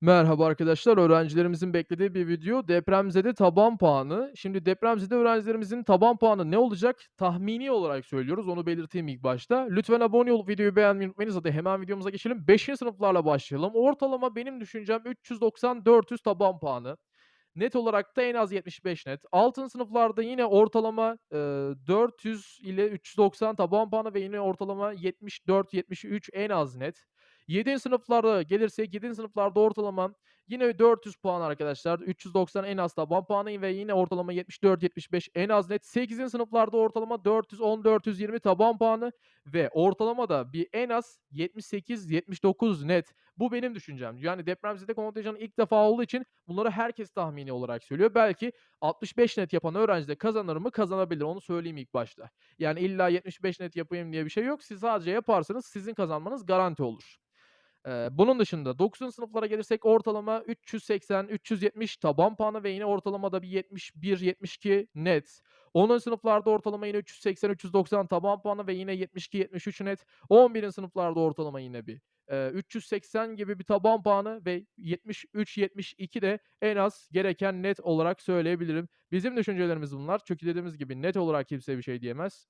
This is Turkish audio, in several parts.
Merhaba arkadaşlar, öğrencilerimizin beklediği bir video depremzede taban puanı. Şimdi depremzede öğrencilerimizin taban puanı ne olacak? Tahmini olarak söylüyoruz, onu belirteyim ilk başta. Lütfen abone olup videoyu beğenmeyi unutmayınız. Hadi hemen videomuza geçelim. 5. sınıflarla başlayalım. Ortalama benim düşüncem 390-400 taban puanı. Net olarak da en az 75 net. Altıncı sınıflarda yine ortalama, eee, 400 ile 390 taban puanı ve yine ortalama 74-73 en az net. Yedinci sınıflara gelirsek, yedinci sınıflarda ortalama yine 400 puan arkadaşlar. 390 en az taban puanı ve yine ortalama 74-75 en az net. Sekizinci sınıflarda ortalama 410-420 taban puanı ve ortalama da bir en az 78-79 net. Bu benim düşüncem. Yani depremzede kontenjanı ilk defa olduğu için bunları herkes tahmini olarak söylüyor. Belki 65 net yapan öğrenci de kazanır mı? Kazanabilir. Onu söyleyeyim ilk başta. Yani illa 75 net yapayım diye bir şey yok. Siz sadece yaparsanız sizin kazanmanız garanti olur. Eee, bunun dışında 9. sınıflara gelirsek ortalama 380-370 taban puanı ve yine ortalamada bir 71-72 net. 10. sınıflarda ortalama yine 380-390 taban puanı ve yine 72-73 net. 11. sınıflarda ortalama yine bir, eee, 380 gibi bir taban puanı ve 73-72 de en az gereken net olarak söyleyebilirim. Bizim düşüncelerimiz bunlar. Çünkü dediğimiz gibi net olarak kimse bir şey diyemez.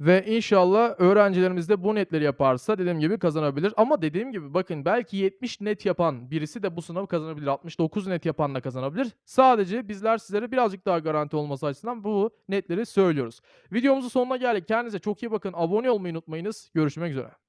Ve inşallah öğrencilerimiz de bu netleri yaparsa dediğim gibi kazanabilir. Ama dediğim gibi bakın belki 70 net yapan birisi de bu sınavı kazanabilir. 69 net yapan da kazanabilir. Sadece bizler sizlere birazcık daha garanti olması açısından bu netleri söylüyoruz. Videomuzun sonuna geldik. Kendinize çok iyi bakın. Abone olmayı unutmayınız. Görüşmek üzere.